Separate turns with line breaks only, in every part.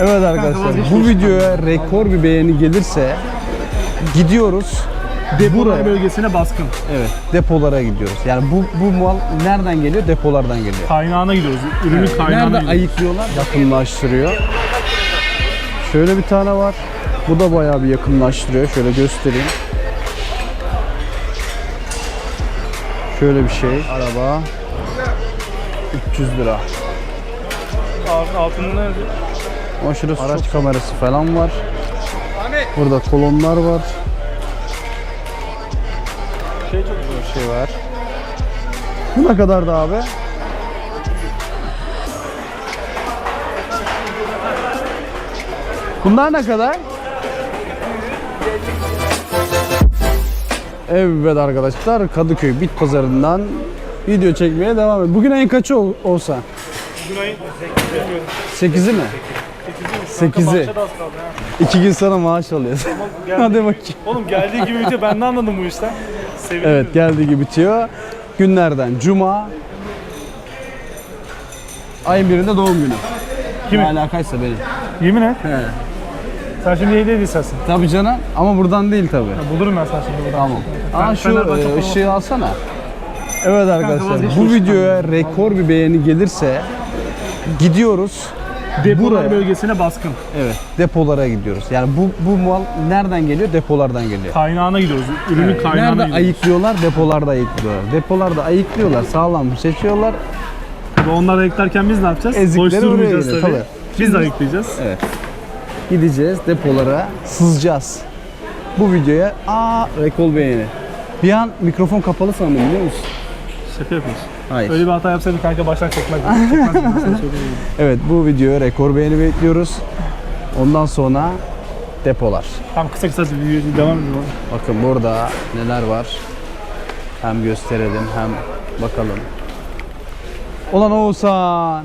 Evet arkadaşlar bu videoya rekor bir beğeni gelirse gidiyoruz
Depolar
buraya.
bölgesine baskın.
Evet depolara gidiyoruz. Yani bu bu mal nereden geliyor? Depolardan geliyor.
Kaynağına gidiyoruz. Ürünün kaynağına
Nerede
gidiyoruz.
ayıklıyorlar? Yakınlaştırıyor. Şöyle bir tane var. Bu da bayağı bir yakınlaştırıyor. Şöyle göstereyim. Şöyle bir şey. Araba 300 lira.
Alt- Altında nerede?
Ama şurası araç kamerası falan var. Burada kolonlar var.
Şey çok güzel.
Bir şey var. Bu ne kadar da abi? Bunlar ne kadar? Evet arkadaşlar Kadıköy Bit Pazarı'ndan video çekmeye devam ediyoruz. Bugün ayın kaçı ol- olsa?
Bugün ayın 8'i
8'i mi? 8'i.
Bahçede az kaldı ha.
İki gün sonra maaş alıyorsun.
geldi.
Hadi bakayım.
Oğlum geldiği gibi bitiyor. Ben de anladım bu işten. Sevindim.
Evet geldiği gibi bitiyor. Günlerden Cuma. Ayın birinde doğum günü.
Kimin?
Ne alakaysa benim.
Yemin et.
He.
Sen şimdi hediye edilsesin.
Tabii canım ama buradan değil tabii.
Bulurum ben sana şimdi buradan.
Tamam. Aa şu
Fenerbahçe
e,
falan-
ışığı alsana. Evet arkadaşlar
vazgeç
bu videoya rekor bir beğeni gelirse gidiyoruz.
Depolar
buraya.
bölgesine baskın.
Evet depolara gidiyoruz. Yani bu bu mal nereden geliyor? Depolardan geliyor.
Kaynağına gidiyoruz. Ürünün kaynağına
Nerede
gidiyoruz.
ayıklıyorlar? Depolarda ayıklıyorlar. Depolarda ayıklıyorlar, sağlam seçiyorlar.
Tabii Onları ayıklarken biz ne yapacağız?
Ezikleri oraya
tabii.
geliyor,
Biz de ayıklayacağız.
Evet. Gideceğiz depolara, sızacağız. Bu videoya aa rekor beğeni. Bir an mikrofon kapalı sandım biliyor musun?
Şaka yapıyoruz.
Hayır.
Öyle bir hata yapsaydım kanka baştan çekmez.
Evet bu videoya rekor beğeni bekliyoruz. Ondan sonra depolar.
Tamam kısa kısa bir devam edelim.
Bakın burada neler var. Hem gösterelim hem bakalım. Ulan Oğuzhan.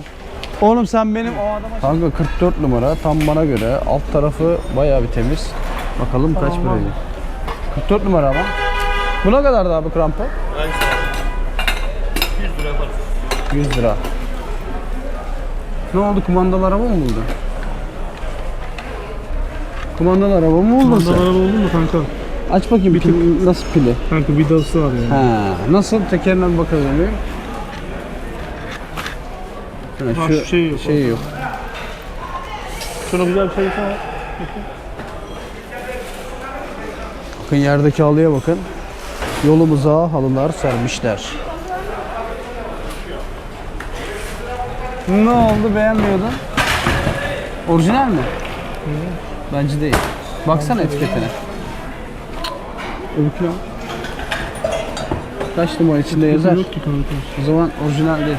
Oğlum sen benim o adama... Kanka 44 numara tam bana göre. Alt tarafı bayağı bir temiz. Bakalım kaç
Tamam.
paraydı. 44 numara ama. Bu ne kadardı abi krampon?
100 lira yaparız.
100 lira. Ne oldu kumandalı araba mı buldun? Kumandalı araba mı buldun sen?
araba oldu mu kanka?
Aç bakayım pil- nasıl pili?
Kanka vidası var yani.
Ha, nasıl tekerine bir bakalım bir. Ha, şu
şu şey yok.
şey yok.
Şuna güzel bir şey yapsana.
Bakın yerdeki halıya bakın. Yolumuza halılar sermişler. Ne oldu beğenmiyordun? Orijinal mi? Bence değil. Baksana etiketine.
Ya.
Kaç numara içinde yazar?
Yok ki kanka.
O zaman orijinal değil.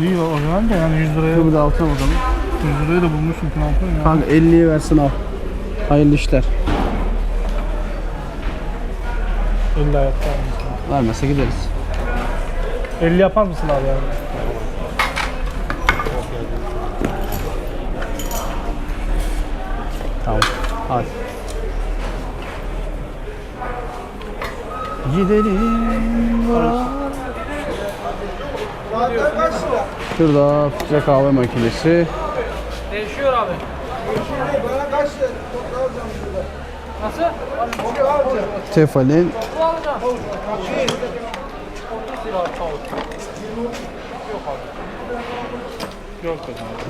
Değil o zaman da yani 100 liraya
Dur bir de altına bakalım.
100 liraya da bulmuşsun krampon ya.
Kanka 50'ye versin al. Hayırlı işler.
50 ayakta.
Vermese gideriz.
50 yapar mısın abi yani?
Gidelim. Şurada filtre kahve makinesi.
Değişiyor abi. Bana kaç Nasıl?
Tefal'in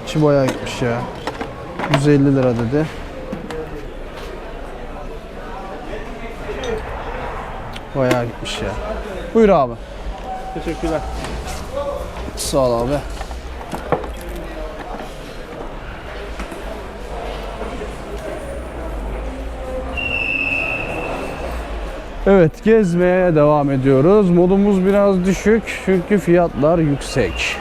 içi bayağı gitmiş ya. 150 lira dedi. Bayağı gitmiş ya. Buyur abi.
Teşekkürler.
Sağ ol abi. Evet gezmeye devam ediyoruz. Modumuz biraz düşük çünkü fiyatlar yüksek.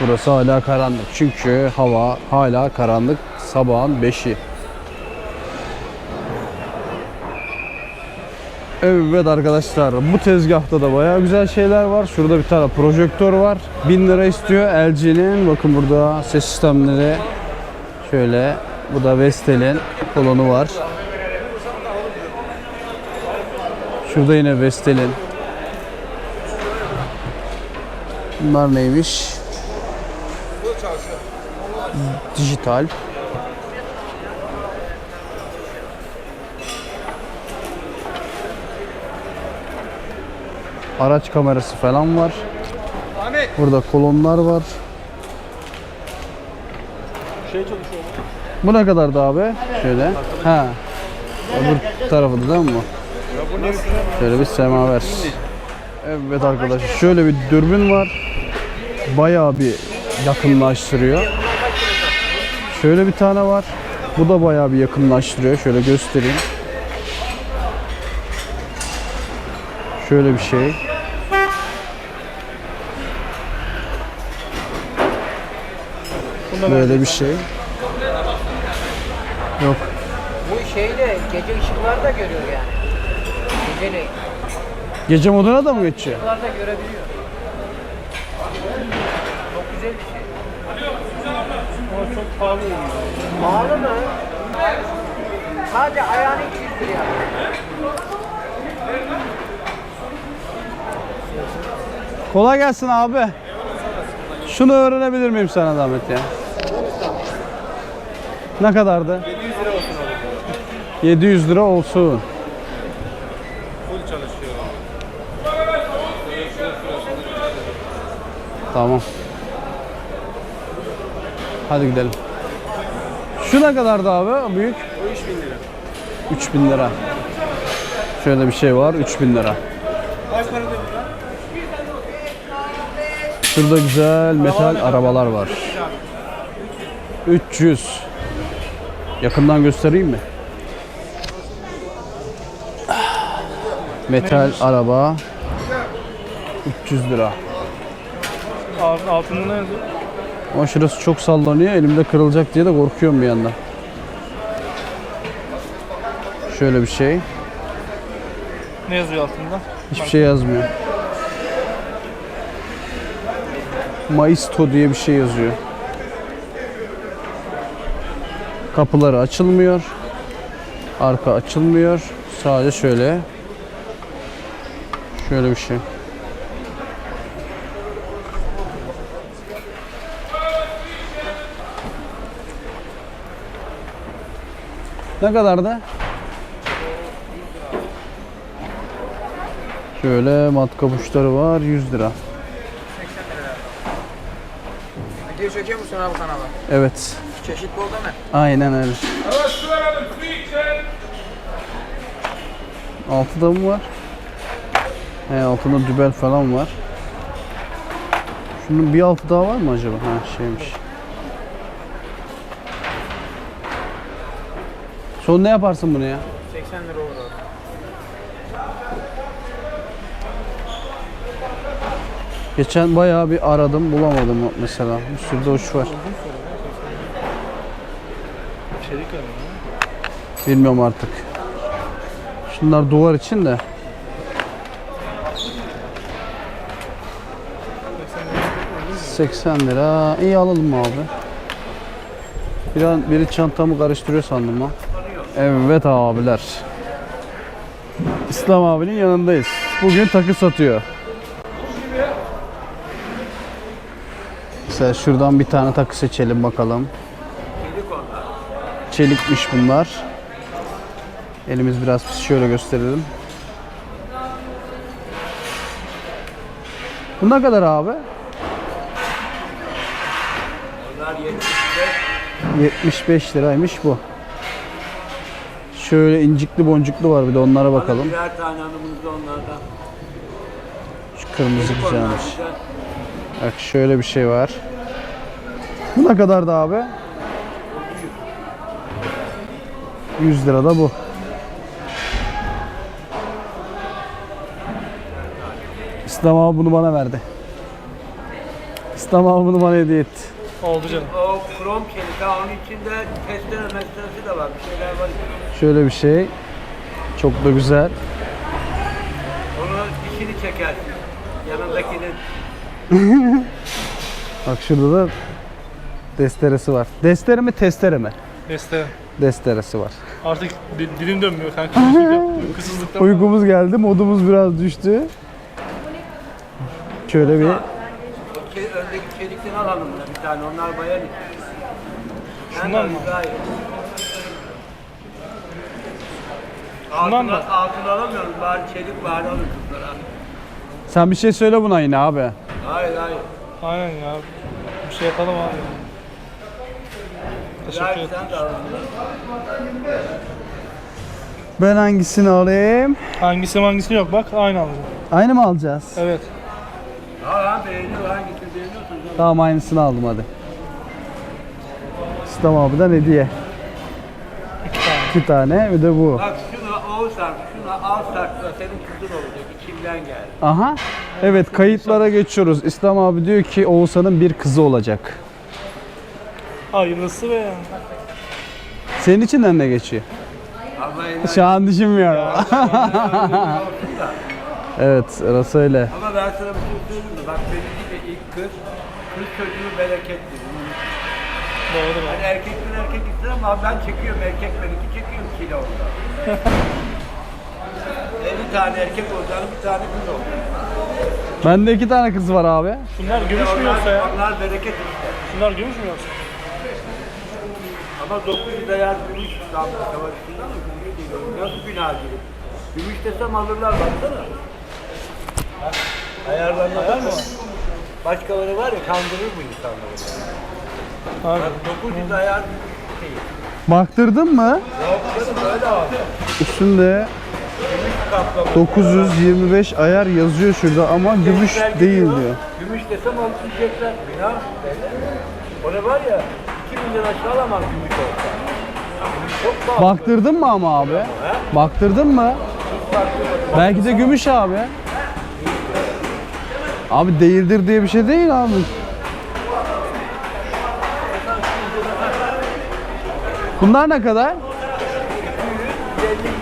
Burası hala karanlık çünkü hava hala karanlık sabahın 5'i. Evet arkadaşlar bu tezgahta da bayağı güzel şeyler var. Şurada bir tane projektör var. 1000 lira istiyor LG'nin. Bakın burada ses sistemleri. Şöyle. Bu da Vestel'in kolonu var. Şurada yine Vestel'in. Bunlar neymiş? Dijital. Araç kamerası falan var. Burada kolonlar var.
Şey çalışıyor.
Bu ne kadardı abi? Şöyle. Ha. Öbür tarafı da değil mi bu? Şöyle bir semaver. Evet arkadaşlar şöyle bir dürbün var. Bayağı bir yakınlaştırıyor. Şöyle bir tane var. Bu da bayağı bir yakınlaştırıyor. Şöyle göstereyim. Şöyle bir şey. Böyle bir şey. Yok.
Bu şeyde gece ışıklarda görüyor yani. Geceleyin.
Gece moduna da mı geçiyor?
Işıklarda görebiliyor. Çok güzel bir şey.
Ama çok pahalı oluyor.
Pahalı mı? Sadece ayağını 200 liraya.
Kolay gelsin abi. Şunu öğrenebilir miyim sana zahmet ya? Ne kadardı? 700 lira olsun abi. 700 lira olsun.
Full çalışıyor.
Tamam. Hadi gidelim. Şu ne kadardı abi? Büyük.
O 3000 lira.
3000 lira. Şöyle bir şey var. 3000 lira.
Kaç?
Şurada güzel metal arabalar var. 300. Yakından göstereyim mi? Metal araba 300 lira.
Alt- Altında ne yazıyor?
Ama şurası çok sallanıyor. Elimde kırılacak diye de korkuyorum bir yandan. Şöyle bir şey.
Ne yazıyor altında?
Hiçbir şey yazmıyor. Maisto diye bir şey yazıyor. Kapıları açılmıyor. Arka açılmıyor. Sadece şöyle. Şöyle bir şey. Ne kadardı? Şöyle matkap uçları var 100 lira.
Video çekiyor musun abi kanala?
Evet.
Çeşit bol değil mi?
Aynen öyle. Altıda mı var? He altında dübel falan var. Şunun bir altı daha var mı acaba? Ha şeymiş. Son ne yaparsın bunu ya?
80 lira olur abi.
Geçen bayağı bir aradım bulamadım mesela. Bir sürü de uç var.
Çelik var mı?
Bilmiyorum artık. Şunlar duvar için de. 80 lira. İyi alalım abi. Bir an biri çantamı karıştırıyor sandım ha. Evet abiler. İslam abinin yanındayız. Bugün takı satıyor. Mesela şuradan bir tane takı seçelim bakalım. Çelikmiş bunlar. Elimiz biraz pis şöyle gösterelim. Bu ne kadar abi? 75 liraymış bu. Şöyle incikli boncuklu var bir de onlara bakalım.
Birer tane hanımımız da onlardan.
Şu kırmızı güzelmiş.
güzel.
Bak şöyle bir şey var. Bu ne kadardı abi? 100 lira da bu. İslam abi bunu bana verdi. İslam abi bunu bana hediye etti.
Oldu canım.
O krom ha onun içinde testere mestresi de var. Bir şeyler var.
Şöyle bir şey. Çok da güzel.
Onu dişini çekersin. Yanındakinin
Bak şurada da desteresi var. Destere mi testere mi?
Deste.
Desteresi var.
Artık di- dilim dönmüyor kanka. Uykusuzluktan.
Uykumuz geldi, modumuz biraz düştü. Şöyle bir
o ke- öndeki çelikten al hanımına bir tane. Onlar bayan.
Şundan mı? Şundan mı?
Altın, altın alamıyorum. Bari çelik bari alın kızlara.
Sen bir şey söyle buna yine abi.
Hayır hayır.
Aynen ya. Bir şey yapalım abi. Teşekkür ederim.
sen de alın.
Ben hangisini alayım?
Hangisi hangisi yok bak aynı alacağım.
Aynı mı alacağız?
Evet.
Ha beğeniyor. Hangisini beğeniyorsun?
Tamam aynısını aldım hadi. İslam abiden hediye. İki tane bir de bu.
Bak şunu Oğuzhan, şunu al sakla senin kızın olacak. İçimden geldi.
Aha. Evet kayıtlara geçiyoruz. İslam abi diyor ki Oğuzhan'ın bir kızı olacak.
Hayırlısı be ya.
Senin içinden ne geçiyor?
En
Şu an düşünmüyorum.
olsun da.
Evet orası öyle.
Ama ben sana bir şey söyleyeyim mi? Bak benimki de ilk kız. Kız çocuğu bereketli.
Doğru be.
Hani erkekten erkek ister ama ben çekiyorum erkek benimki çekiyorum kilo onda. 50 tane erkek olacağını bir tane kız olacak.
Bende iki tane kız var abi.
Şunlar gümüş mü yoksa ya?
onlar bereket işte.
Şunlar gümüş mü yoksa?
Ama 900 ayar gümüş damla savaşında mı gümüş değil. Nasıl günah gibi. Gümüş desem alırlar baksana. Ayarlarına bakma. Başkaları var ya kandırır bu insanları.
Abi.
Bak 900 ayar.
Baktırdın mı?
Yok canım öyle abi.
Üstünde
Kaplama.
925 ayar yazıyor şurada ama gümüş
Gençler
değil
gidiyor,
diyor.
Gümüş desem alıp yiyecekler. Günah. O ne var ya 2000 lira aşağı alamam gümüş olsa. Gümüş çok pahalı.
Baktırdın mı ama abi? Baktırdın mı? Belki de gümüş abi. Abi değildir diye bir şey değil abi. Bunlar ne kadar?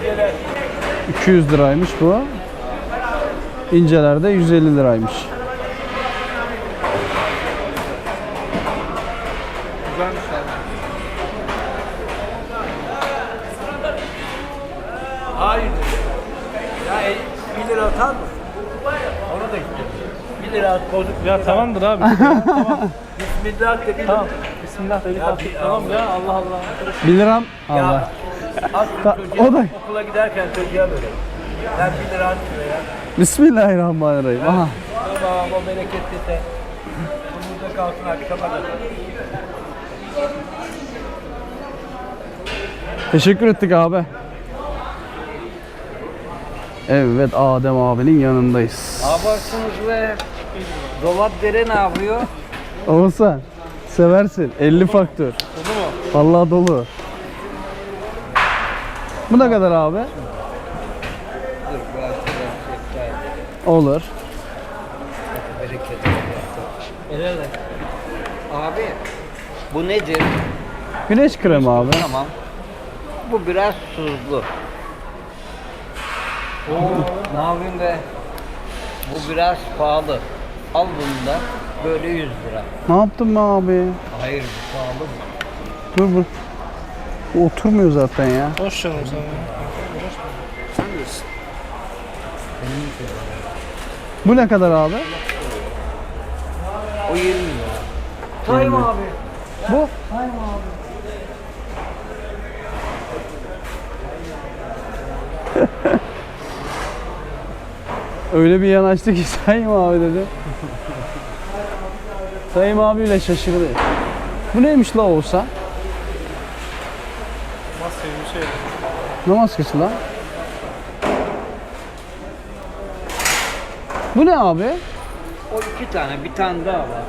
150 lira.
200 liraymış bu. İnceler de 150 liraymış.
1 lira at bozuk.
Ya tamamdır abi.
Bismillah de 1
tamam.
lira.
Bismillah dedik
Ya bir-
Tamam ya Allah Allah.
1 liram Allah.
Ya
Ta-
çocuğa,
o da-
okula giderken çocuğa böyle. Sen 1 lira şuraya.
Bismillahirrahmanirrahim. Aha.
Tamam o bereketli de. Bu burada kalsın akşama kadar.
Teşekkür ettik abi. Evet Adem abinin yanındayız.
Abartsınız ve dolap dere ne yapıyor?
Oğuzhan seversin 50 faktör.
Oldu mu?
Vallahi dolu. Bu ne kadar abi?
Dur biraz
Olur.
Bereket. Abi bu nedir?
Güneş kremi abi.
Tamam. Bu biraz tuzlu. Ne yapayım be? Bu biraz pahalı. Al bunu da böyle 100 lira.
Ne yaptın be abi?
Hayır bu pahalı mı?
Dur. Bu oturmuyor zaten ya.
Boş canım sen ya.
Bu ne kadar abi?
O 20 lira. Sayım abi.
Bu? Öyle bir yanaştı ki Sayım abi dedi. Sayım abiyle şaşırdı. Bu neymiş la olsa?
Maske bir şey.
Ne maskesi lan? Bu ne abi?
O iki tane, bir tane daha var.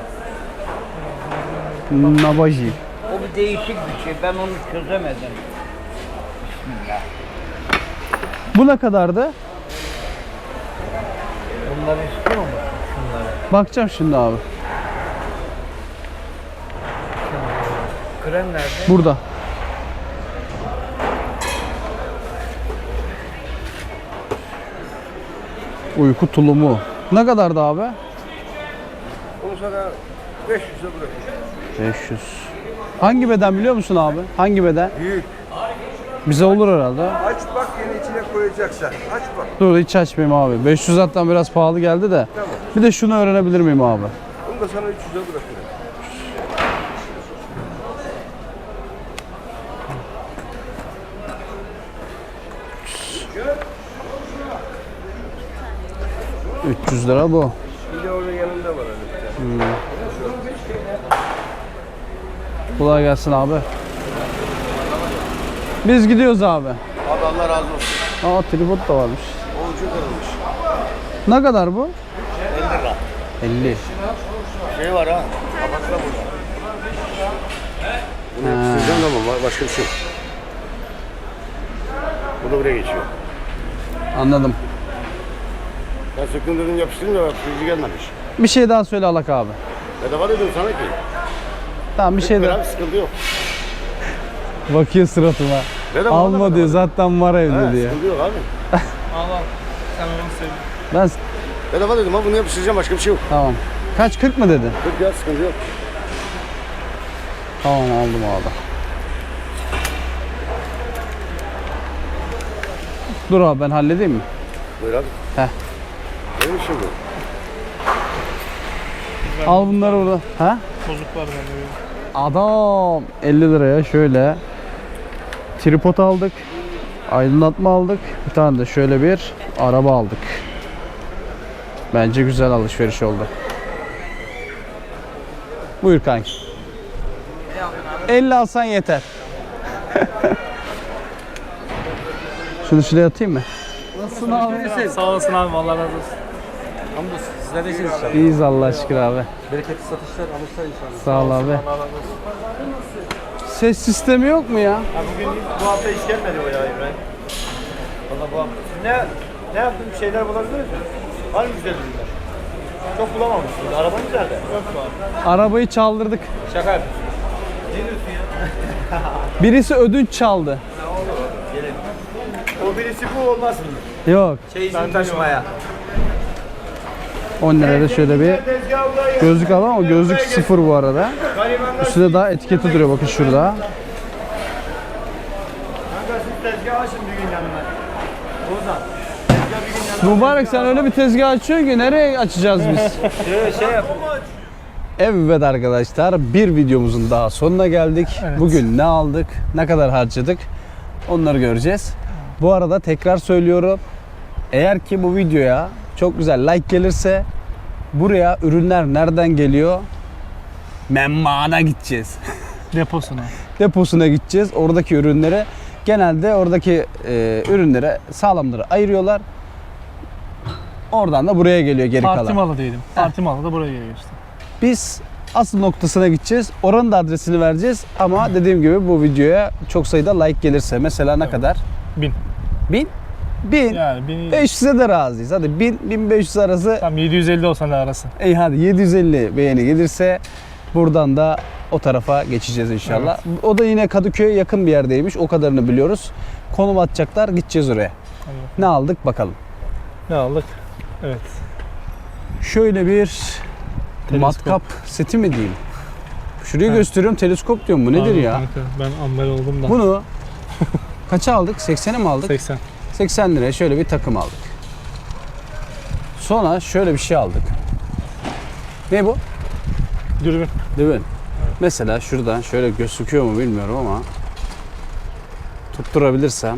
Nabaji.
O bir değişik bir şey. Ben onu çözemedim. Bismillah.
Bu ne kadardı?
Bunları istiyor musun? Şunları.
Bakacağım şimdi abi.
Krem nerede?
Burada. Uyku tulumu. Ne kadardı abi?
Olsa da 500'e bırakın.
500. Hangi beden biliyor musun abi? Hangi beden?
Büyük.
Bize olur herhalde.
Aç bak ne koyacaksan aç bak.
Dur hiç açmayayım abi. 500 attan biraz pahalı geldi de.
Tamam.
Bir de şunu öğrenebilir miyim abi?
Bunu da sana 300'e bırakıyorum.
Üç yüz lira bu.
Bir de onun yanında var hani. Hmm.
Kolay gelsin abi. Biz gidiyoruz abi.
Abi Allah razı olsun.
Aa tripod da varmış.
O ucu kırılmış.
Ne kadar bu?
50 lira.
50.
Şey var ha. Kafası da burada. Bunu yapıştıracağım ama ba- başka bir şey yok. Bu da buraya geçiyor.
Anladım.
Ben söktüm dedim yapıştırayım da yapıştırıcı gelmemiş.
Bir şey daha söyle Alak abi.
Bedava dedim sana ki.
Tamam bir şey
Şey
daha.
sıkıntı yok.
Bakıyor suratıma.
Bedava
Alma diyor zaten var evde
He,
diyor.
sıkıntı yok abi.
Al al. Sen onu sev.
Ben
Bedava dedim ama bunu yapıştıracağım başka bir şey yok.
tamam. Kaç 40 mı dedin?
40 ya sıkıntı yok.
Tamam aldım abi. Dur abi ben halledeyim mi?
Buyur abi.
Heh.
Benim işim bu.
Al bunları burada. Ha?
Bozuk var bende.
Adam 50 liraya şöyle tripod aldık. Aydınlatma aldık. Bir tane de şöyle bir araba aldık. Bence güzel alışveriş oldu. Buyur kanki. 50 alsan yeter. Şunu şuraya atayım mı? Nasılsın abi?
Sağ olasın abi. Allah razı olsun.
Hamdolsun. Sizler de iyisiniz inşallah.
İyiyiz Allah şükür abi.
Bereketli satışlar, alışlar inşallah.
Sağ ol abi.
Allah razı olsun.
Ses sistemi yok mu ya?
Ha bugün bu hafta hiç gelmedi o ya İbrahim. Valla bu hafta. Ne, ne yaptın bir şeyler bulabildiniz mi? Var mı güzel ürünler? Çok bulamamışsınız. Arabanız nerede? Yok mu
Arabayı çaldırdık.
Şaka yapıyorsun. Ne diyorsun ya?
Birisi ödünç çaldı.
O birisi bu olmaz mı?
Yok.
Çeyizini taşımaya.
10 liraya da şöyle bir gözlük al ama gözlük sıfır bu arada. Üstünde daha etiketi duruyor bakın şurada. Mübarek sen öyle bir tezgah açıyorsun ki nereye açacağız biz?
Şey, yap.
Evet arkadaşlar bir videomuzun daha sonuna geldik. Bugün ne aldık, ne kadar harcadık onları göreceğiz. Bu arada tekrar söylüyorum. Eğer ki bu videoya çok güzel like gelirse buraya ürünler nereden geliyor? Memmana gideceğiz.
Deposuna.
Deposuna gideceğiz. Oradaki ürünleri genelde oradaki e, ürünlere sağlamları ayırıyorlar. Oradan da buraya geliyor geri kalan.
malı diyelim. Parti malı da buraya geliyor işte.
Biz asıl noktasına gideceğiz. Oranın da adresini vereceğiz. Ama dediğim gibi bu videoya çok sayıda like gelirse mesela ne kadar?
Bin.
Bin? Bin.
Yani bin,
500'e de razıyız. Hadi 1000 1500 arası.
tam 750 olsa ne arası.
İyi hadi 750 beğeni gelirse buradan da o tarafa geçeceğiz inşallah. O da yine Kadıköy'e yakın bir yerdeymiş. O kadarını biliyoruz. Konum atacaklar. Gideceğiz oraya.
Anladım.
Ne aldık bakalım.
Ne aldık? Evet.
Şöyle bir
Teleskop.
matkap seti mi diyeyim? Şurayı
Evet.
gösteriyorum. Teleskop diyorum. Bu nedir
Abi
ya?
Kanka, ben amber oldum da.
Bunu kaça aldık? 80'e mi aldık?
80.
80 liraya şöyle bir takım aldık. Sonra şöyle bir şey aldık. Ne bu?
Dürbün.
Dürbün. Mesela şuradan şöyle gözüküyor mu bilmiyorum ama tutturabilirsem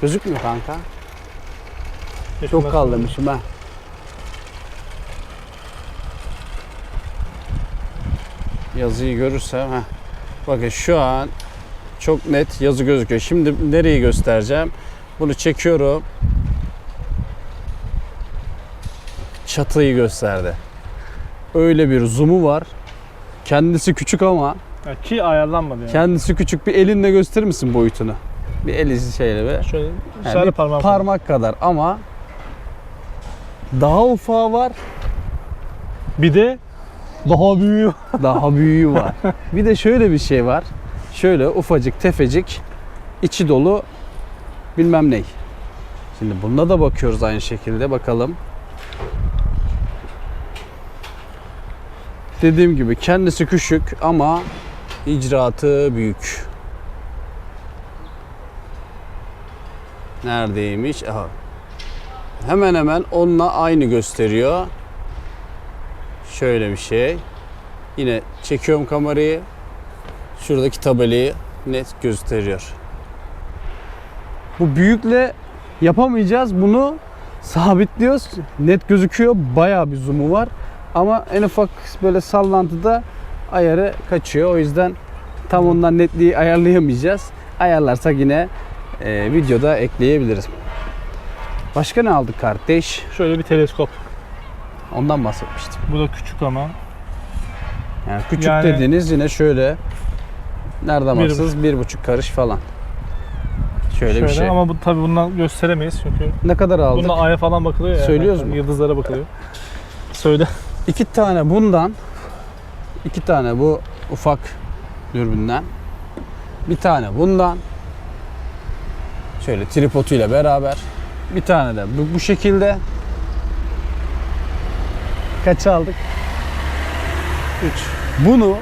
Gözükmüyor kanka. Çok kaldırmışım ha. Yazıyı görürsem ha. Bakın şu an çok net yazı gözüküyor. Şimdi nereyi göstereceğim? Bunu çekiyorum. Çatıyı gösterdi. Öyle bir zoom'u var. Kendisi küçük ama
Ya ki ayarlanmadı yani.
kendisi küçük. Bir elinle gösterir misin boyutunu? Bir eli şeyle bir.
Şöyle
Yani bir
parmağım.
parmak kadar ama daha ufağı var,
Bir de daha büyüğü.
daha büyüğü var. bir de şöyle bir şey var. Şöyle ufacık tefecik içi dolu bilmem ney. Şimdi bunda da bakıyoruz aynı şekilde bakalım. Dediğim gibi kendisi küçük ama icraatı büyük. Neredeymiş? Aha. Hemen hemen onunla aynı gösteriyor. Şöyle bir şey. Yine çekiyorum kamerayı. Şuradaki tabelayı net gösteriyor. Bu büyükle yapamayacağız. Bunu sabitliyoruz. Net gözüküyor. Bayağı bir zoom'u var. Ama en ufak böyle sallantıda ayarı kaçıyor. O yüzden tam ondan netliği ayarlayamayacağız. Ayarlarsak yine e, videoda ekleyebiliriz. Başka ne aldık kardeş?
Şöyle bir teleskop.
Ondan bahsetmiştim.
Bu da küçük ama.
Yani küçük
Yani-
dediğiniz yine şöyle nereden
Bir
baksanız bir buçuk karış falan. Şöyle,
Şöyle
bir şey.
ama bu tabii bundan gösteremeyiz çünkü
Ne kadar aldık?
bununla aya falan bakılıyor ya.
Söylüyoruz
Yani
mu?
Yıldızlara bakılıyor. Söyle.
İki tane bundan, iki tane bu ufak dürbünden, bir tane bundan, şöyle tripoduyla beraber, bir tane de bu, bu şekilde. Kaç aldık? 3. Bunu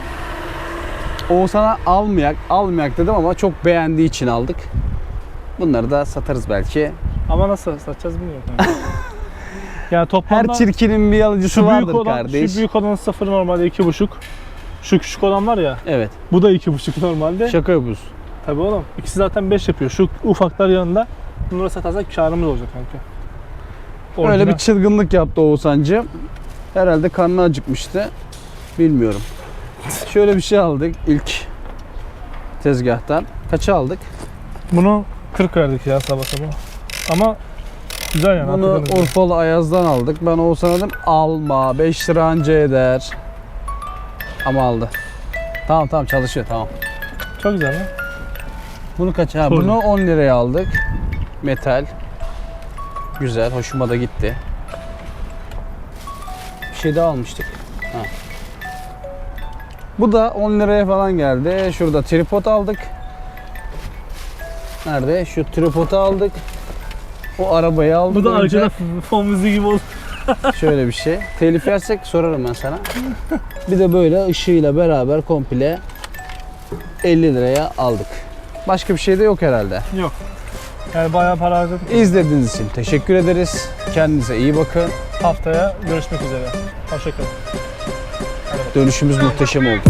Oğuzhan'a almayak, almayak dedim ama çok beğendiği için aldık. Bunları da satarız belki.
Ama nasıl satacağız bilmiyorum. Yani, yani
Her
toplamda
çirkinin bir alıcısı vardır
olan,
kardeş.
şu büyük olanın sıfırı normalde iki buçuk. Şu küçük olan var ya,
Evet.
bu da iki buçuk normalde.
Şaka yapıyorsun.
Tabii oğlum. İkisi zaten 5 yapıyor. Şu ufaklar yanında. Bunları satarsak karımız olacak kanka.
Öyle
Orijinal.
bir çılgınlık yaptı Oğuzhan'cığım. Herhalde karnı acıkmıştı. Bilmiyorum. Şöyle bir şey aldık ilk tezgahtan. Kaça aldık?
Bunu 40 verdik ya sabah sabah. Ama güzel yani.
Bunu
hakikaten güzel.
Urfalı Ayaz'dan aldık. Ben Oğuzhan'a dedim alma 5 lira anca eder. Ama aldı. Tamam tamam çalışıyor tamam.
Çok güzel lan.
Bunu kaç? Ha,
Sorun.
bunu 10 liraya aldık. Metal. Güzel, hoşuma da gitti. Şey daha almıştık. Ha. Bu da 10 liraya falan geldi. Şurada tripod aldık. Nerede? Şu tripodu aldık. O arabayı aldık.
Bu da
önce.
arkada fon müziği gibi oldu.
Şöyle bir şey. Telif yersek sorarım ben sana. Bir de böyle ışığıyla beraber komple 50 liraya aldık. Başka bir şey de yok herhalde.
Yok. Yani bayağı para harcadık.
İzlediğiniz için teşekkür ederiz. Kendinize iyi bakın.
Haftaya görüşmek üzere. Hoşçakalın.
Dönüşümüz muhteşem oldu.